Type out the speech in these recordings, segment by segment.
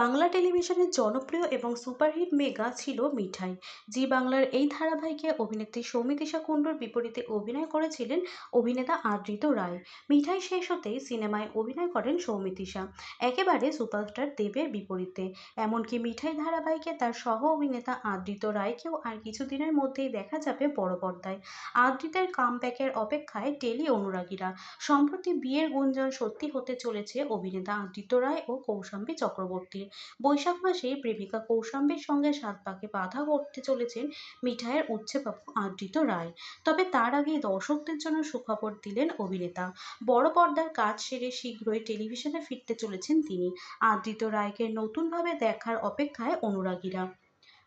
বাংলা টেলিভিশনের জনপ্রিয় এবং সুপারহিট মেগা ছিল মিঠাই জি বাংলার এই ধারাবাহিকে অভিনেত্রী সৌমিতিশা কুণ্ডুর বিপরীতে অভিনয় করেছিলেন অভিনেতা আদৃত রায়। মিঠাই শেষ হতেই সিনেমায় অভিনয় করেন সৌমিতিশা একেবারে সুপারস্টার দেবের বিপরীতে। এমনকি মিঠাই ধারাবাহিকে তার সহ অভিনেতা আদৃত রায়কেও আর কিছুদিনের মধ্যেই দেখা যাবে বড় পর্দায়। আদৃতের কামব্যাকের অপেক্ষায় টেলি অনুরাগীরা, সম্প্রতি বিয়ের গুঞ্জন সত্যি হতে চলেছে অভিনেতা আদিত্য রায় ও কৌশাম্বী চক্রবর্তীর। বৈশাখ মাসে প্রেমিকা কৌশাম্বীর সঙ্গে সাত পাকে বাধা করতে চলেছেন মিঠাইয়ের উচ্ছে বাবু আদৃত রায়। তবে তার আগে দর্শকদের জন্য সুখবর দিলেন অভিনেতা। বড় পর্দার কাজ সেরে শীঘ্রই টেলিভিশনে ফিরতে চলেছেন তিনি। আদৃত রায়কে নতুনভাবে দেখার অপেক্ষায় অনুরাগীরা।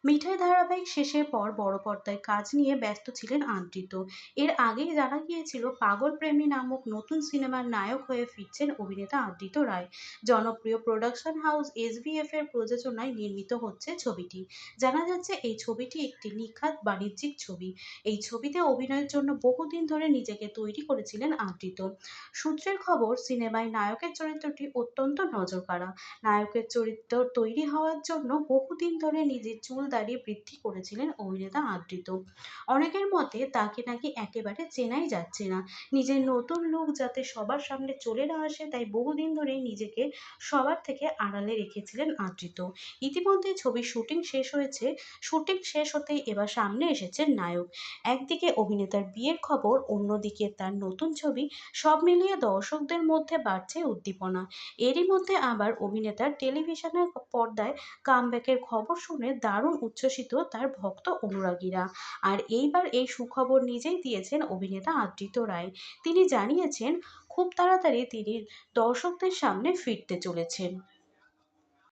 মিঠাই ধারাবাহিক শেষের পর বড় পর্দায় কাজ নিয়ে ব্যস্ত ছিলেন আদৃত এর আগেই জানা গিয়েছিল পাগল প্রেমী নামক নতুন সিনেমার নায়ক হয়ে ফিরছেন অভিনেতা আদৃত রায়। জনপ্রিয় প্রোডাকশন হাউস এসভিএফ এর প্রযোজনায় নির্মিত হচ্ছে ছবিটি। জানা যাচ্ছে এই ছবিটি একটি নিখাত বাণিজ্যিক ছবি। এই ছবিতে অভিনয়ের জন্য বহুদিন ধরে নিজেকে তৈরি করেছিলেন আদৃত সূত্রের খবর, সিনেমায় নায়কের চরিত্রটি অত্যন্ত নজরকাড়া। নায়কের চরিত্র তৈরি হওয়ার জন্য বহুদিন ধরে নিজের চুল দাড়ি বৃদ্ধি করেছিলেন অভিনেতা আদৃত অনেকের মতে তাকে নাকি একেবারে চেনাই যাচ্ছে না। নিজের নতুন লুক যাতে সবার সামনে চলে না আসে, তাই বহুদিন ধরেই নিজেকে সবার থেকে আড়ালে রেখেছিলেন আদৃত ইতিমধ্যে ছবির শুটিং শেষ হয়েছে, শুটিং শেষ হতেই এবার সামনে এসেছেন নায়ক। একদিকে অভিনেতার বিয়ের খবর, অন্যদিকে তার নতুন ছবি, সব মিলিয়ে দর্শকদের মধ্যে বাড়ছে উদ্দীপনা। এরই মধ্যে আবার অভিনেতার টেলিভিশনের পর্দায় কামব্যাকের খবর শুনে দারুণ উচ্ছ্বসিত তার ভক্ত অনুরাগীরা। আর এইবার এই সুখবর নিজেই দিয়েছেন অভিনেতা আদৃত রায়। তিনি জানিয়েছেন, খুব তাড়াতাড়ি তিনি দর্শকদের সামনে ফিরতে চলেছেন।